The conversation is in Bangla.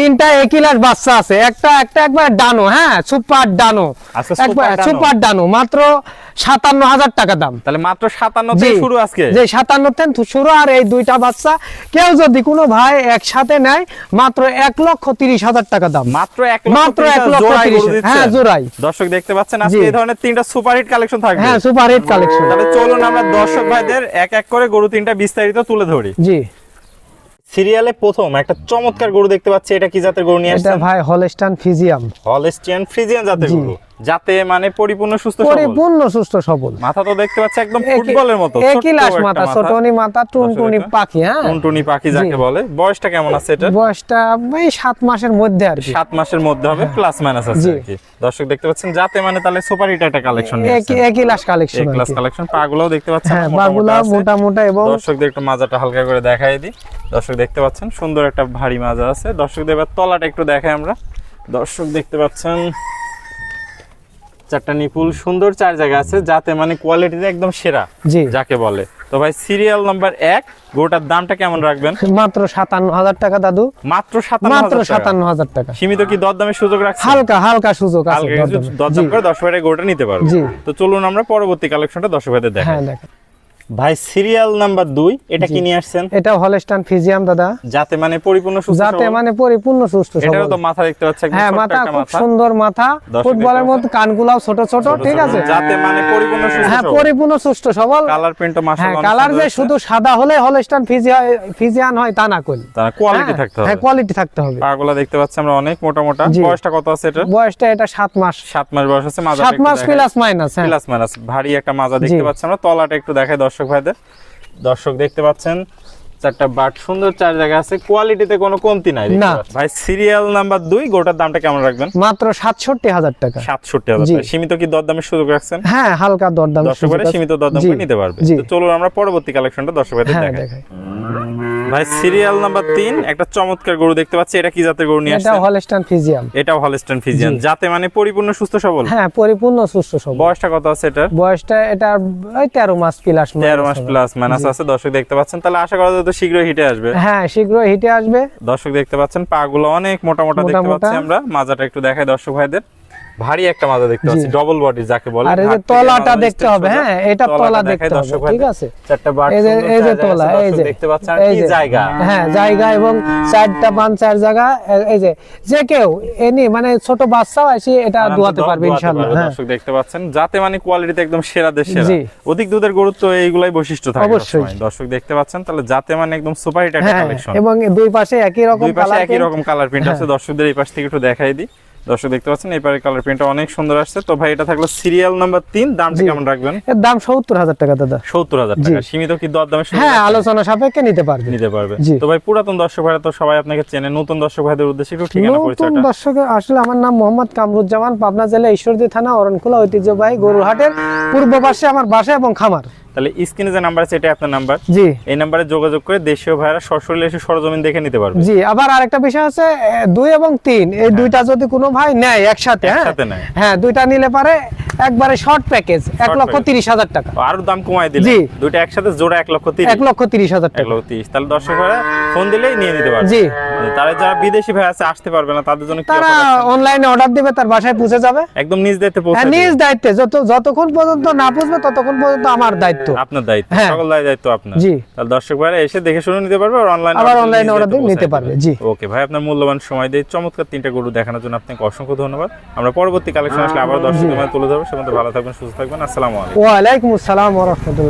তিনটা একই লাশ বাচ্চা আছে। একটা একটা একবার ডানো হ্যাঁ? Super Dano. আচ্ছা, সুপার ডানো। মাত্র সাতান্ন হাজার টাকা দাম। তাহলে মাত্র সাতান্ন শুরু আজকে? যে সাতান্ন থেকে শুরু আর এই দুইটা বাচ্চা কেউ যদি কোনো ভাই একসাথে নেয় মাত্র এক লক্ষ তিরিশ হাজার টাকা দাম। মাত্র এক মাত্র এক লক্ষ তিরিশ হ্যাঁ জোড়াই। দর্শক দেখতে পাচ্ছেন আজকে এই ধরনের তিনটা সুপারহিট কালেকশন থাকবে। হ্যাঁ সুপার হিট কালেকশন। তাহলে চলুন আমরা দর্শক ভাইদের এক এক করে গরু তিনটা বিস্তারিত তুলে ধরি। জি। সিরিয়ালে প্রথম একটা চমৎকার গরু দেখতে পাচ্ছি। এটা কি জাতের গরু নিয়ে এটা ভাই হলস্টান ফিজিয়াম। হলস্টিয়ান ফ্রিজিয়ান জাতের। গরু। যাতে মানে পরিপূর্ণ সুস্থ পরিপূর্ণ সুস্থ সবল। মাথা তো দেখতে পাচ্ছি একদম ফুটবলের মতো একই লাশ মাথা ছোটনি মাথা টুনটুনি পাখি হ্যাঁ? টুনটুনি পাখি যাকে বলে। বয়সটা কেমন আছে এটা বয়সটা এই সাত মাসের মধ্যে আর কি। সাত মাসের মধ্যে হবে প্লাস মাইনাস আছে আর কি। দর্শক দেখতে পাচ্ছেন যাতে মানে তাহলে সুপার হিট একটা কালেকশন একই একই লাশ কালেকশন এক ক্লাস কালেকশন পাগুলোও দেখতে পাচ্ছেন হ্যাঁ মোটা মোটা মোটা এবং দর্শকদের একটু মাজাটা হালকা করে দেখাই দিই। দর্শক দেখতে পাচ্ছেন সুন্দর একটা ভারী মাজা আছে। দর্শকদের এবার তলাটা একটু দেখাই আমরা। দর্শক দেখতে পাচ্ছেন চারটা নিপুল সুন্দর চার জায়গা আছে যাতে মানে কোয়ালিটিতে একদম সেরা জি। যাকে বলে। তো ভাই সিরিয়াল নাম্বার এক গোটার দামটা কেমন রাখবেন? মাত্র সাতান্ন হাজার টাকা দাদু। মাত্র মাত্র। সাতান্ন হাজার টাকা। সীমিত কি দরদামের সুযোগ রাখছেন? হালকা হালকা সুযোগ আছে দরদামে। করে দশ ভাইয়ের গোটা নিতে পারবে। তো চলুন আমরা পরবর্তী কালেকশনটা দর্শক ভাইদের দেখাই। হ্যাঁ দেখেন ভাই সিরিয়াল নাম্বার দুই এটা কি নিয়ে আসছেন? এটা হলস্টান ফিজিয়াম দাদা। যাতে মানে পরিপূর্ণ সুস্থ যাতে মানে পরিপূর্ণ সুস্থ তো মাথা দেখতে পাচ্ছি একদম হ্যাঁ মাথা খুব সুন্দর মাথা। ফুটবলের মতো কানগুলাও ছোট ছোট ঠিক আছে? যাতে মানে পরিপূর্ণ সুস্থ হ্যাঁ পরিপূর্ণ সুস্থ সবল। কালার প্রিন্টও হ্যাঁ কালার যে শুধু সাদা হলে হলস্টান ফিজিয়ান হয় তা না কইল তার কোয়ালিটি থাকতে হবে। হ্যাঁ কোয়ালিটি থাকতে হবে। পাগুলা দেখতে পাচ্ছি আমরা অনেক মোটা মোটা বয়সটা কত আছে এটা বয়সটা এটা সাত মাস। সাত মাস বয়স আছে মাজা সাত মাস প্লাস মাইনাস হ্যাঁ। প্লাস মাইনাস ভারী একটা মাজা দেখতে পাচ্ছি আমরা। তলাটা একটু দেখাই দর্শক ভাইদের দর্শক দেখতে পাচ্ছেন চারটা বাট সুন্দর চার জায়গা আছে কোয়ালিটিতে কোনো কমতি নাই না। ভাই সিরিয়াল নাম্বার দুই গোটার দামটা কেমন রাখবেন? মাত্র সাতষট্টি হাজার টাকা। সাতষট্টি হাজার টাকা। সীমিত কি দরদামের সুযোগ রাখছেন? হ্যাঁ হালকা দরদাম দর্শক সীমিত দরদাম করে নিতে পারবে। তো চলুন আমরা পরবর্তী কালেকশনটা দর্শক ভাইদের হ্যাঁ দেখাই। ভাই সিরিয়াল নাম্বার তিন একটা চমৎকার গরু দেখতে পাচ্ছি। এটা কি জাতের গরু নিয়ে এটা আসছেন? হলস্টান ফিজিয়াম এটাও হলস্টাইন ফিজিয়ান যাতে মানে পরিপূর্ণ সুস্থ সবল? হ্যাঁ পরিপূর্ণ সুস্থ সবল। বয়সটা কত আছে এটার? বয়সটা এটা ওই তেরো মাস প্লাস তেরো মাস প্লাস মাইনাস আছে। দর্শক দেখতে পাচ্ছেন তাহলে আশা করা যায় তো শীঘ্রই হিটে আসবে। হ্যাঁ শীঘ্রই হিটে আসবে। দর্শক দেখতে পাচ্ছেন পা গুলো অনেক মোটা মোটা মোটা দেখতে পাচ্ছি আমরা। মাজাটা একটু দেখাই দর্শক ভাইদের। ভারী একটা মাজা দেখতে পাচ্ছি ডবল বডি যাকে বলে আর এই যে তলাটা দেখতে হবে হ্যাঁ এটা তলা দেখতে হবে ঠিক আছে? চারটা বার এই যে এই যে তলা এই যে দেখতে পাচ্ছেন আর এই কি যে জায়গা। হ্যাঁ জায়গা এবং চারটা পাঁচ চার জায়গা এই যে যে কেউ এনি মানে ছোট বাচ্চাও এসে এটা দোয়াতে পারবে ইনশাআল্লাহ হ্যাঁ। দর্শক দেখতে পাচ্ছেন। যাতে মানে কোয়ালিটিতে একদম সেরা দেশ সেরা। অধিক দুধের গুরুত্ব এইগুলাই বৈশিষ্ট্য থাকে অবশ্যই। দর্শক দেখতে পাচ্ছেন তাহলে যাতে মানে একদম সুপার হিট একটা হ্যাঁ কালেকশন এবং দুই পাশে একই রকম দুই পাশে কালার একই রকম কালার প্রিন্ট আছে দর্শকদের এই পাশ থেকে একটু দেখাই দিই। দর্শক দেখতে পাচ্ছেন এই পারে কালার প্রিন্টটা অনেক সুন্দর আসছে। তো ভাই এটা থাকল সিরিয়াল নাম্বার তিন দামটা কেমন রাখবেন? এর দাম সত্তর হাজার টাকা দাদা। সত্তর হাজার জি। টাকা। সীমিত কি দর দামে হ্যাঁ আলোচনা সাপেক্ষে নিতে পারবে। নিতে পারবে। তো ভাই পুরাতন দর্শক ভাইরা তো সবাই আপনাকে চেনে নতুন দর্শক ভাইদের উদ্দেশ্যে একটু ঠিকানা নতুন পরিচয়টা। দর্শকের আসলে আমার নাম মোহাম্মদ কামরুজ্জামান পাবনা জেলা ঈশ্বরদী থানা অরণখোলা ঐতিহ্যবাহী গরুরহাটের পূর্ব পাশে আমার বাসা এবং খামার। তাহলে স্ক্রিনে যে নাম্বার আছে এটা আপনার নাম্বার জি। এই নাম্বারে যোগাযোগ করে দেশীয় ভাইরা সরাসরি এসে সরজমিন দেখে নিতে পারবে। জি আবার আরেকটা বিষয় আছে দুই এবং তিন এই দুইটা যদি কোনো ভাই নেয় একসাথে হ্যাঁ? একসাথে নেয়। হ্যাঁ দুইটা নিলে পারে একবারে শর্ট প্যাকেজ এক লক্ষ। তিরিশ হাজার টাকা। আরও দাম কমাই দিলে। জি। দুইটা একসাথে জোড়া এক লক্ষ তিরিশ। এক লক্ষ তিরিশ হাজার টাকা। লক্ষ তিরিশ। তাহলে দর্শক ভাইরা ফোন দিলেই নিয়ে নিতে পারবে। জি। তারা যারা বিদেশি ভাই আছে আসতে পারবে না তাদের জন্য কি তারা অনলাইনে অর্ডার দিবে তার বাসায় পৌঁছে যাবে। একদম নিজ দায়িত্বে হ্যাঁ পৌঁছে নিজ দায়িত্বে। যত যতক্ষণ পর্যন্ত না পুষবে ততক্ষণ পর্যন্ত আমার দায়িত্ব। আপনার দায়িত্ব হ্যাঁ। সকল দায় দায়িত্ব আপনার। জি। তাহলে দর্শক ভাইরা এসে দেখে শুনে নিতে পারবে আর অনলাইন আবার online অর্ডার দিয়ে নিতে পারবে, জি। ওকে ভাই আপনার মূল্যবান সময় দিয়ে চমৎকার তিনটা গরু দেখানোর জন্য আপনাকে অসংখ্য ধন্যবাদ। আমরা পরবর্তী কালেকশন আসলে আবার দর্শক তুলে ধরবো। সেখানে ভালো থাকবেন সুস্থ থাকবেন। আসসালামু আলাইকুম। ওয়ালাইকুম আসসালাম ওয়া রাহমাতুল্লাহ।